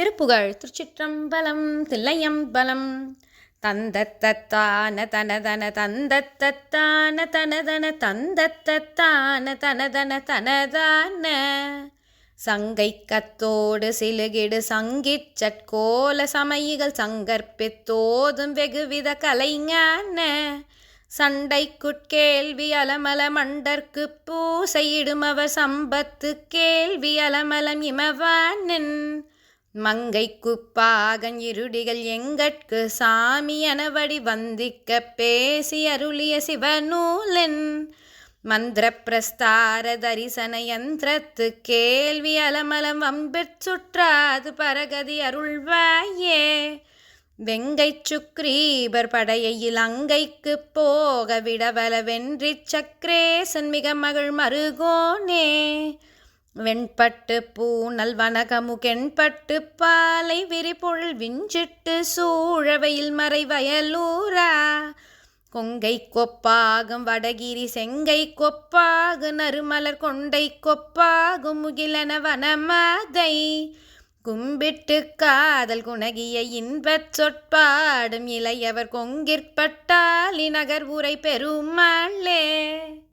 திருப்புகழ் திருச்சிற்றம்பலம் தில்லையம்பலம். தந்தத்தத்தான தனதன தந்தத்தத்தான தனதன தந்தத்தத்தான தனதன தனதான. சங்கை கத்தோடு சிலுகிடு சங்கிச் சட்கோல சமயிகள் சங்கற்பித்தோதும் வெகுவித கலைஞான. சண்டைக்குட்கேள்வி அலமல மண்டற்கு பூசையிடும் சம்பத்து கேள்வி அலமலம் இமவானின். மங்கைக்குப்பாகன் இருடிகள் எங்கட்கு சாமியனவடி வந்திக்க பேசி அருளிய சிவநூலன். மந்திர பிரஸ்தார தரிசன யந்திரத்து கேள்வி அலமலம் வம்பிற் சுற்றாது பரகதி அருள்வாயே. வெங்கை சுக்ரீபர் படையையில் அங்கைக்கு போக விடவல வென்றி சக்ரேசன் மிக மகள் மருகோனே. வெண்பட்டு பூனல் வனகமுகெண்பட்டு பாலை விரிபொருள் விஞ்சிட்டு சூழவையில் மறை வயலூரா கொங்கை கொப்பாகும் வடகிரி செங்கை கொப்பாகு நறுமலர் கொண்டை கொப்பாகும் முகிலன வனமாதை. கும்பிட்டு காதல் குணகிய இன்பச் சொற்பாடும் இளையவர் கொங்கிற்பட்டாலி நகர் உரை பெருமாளே.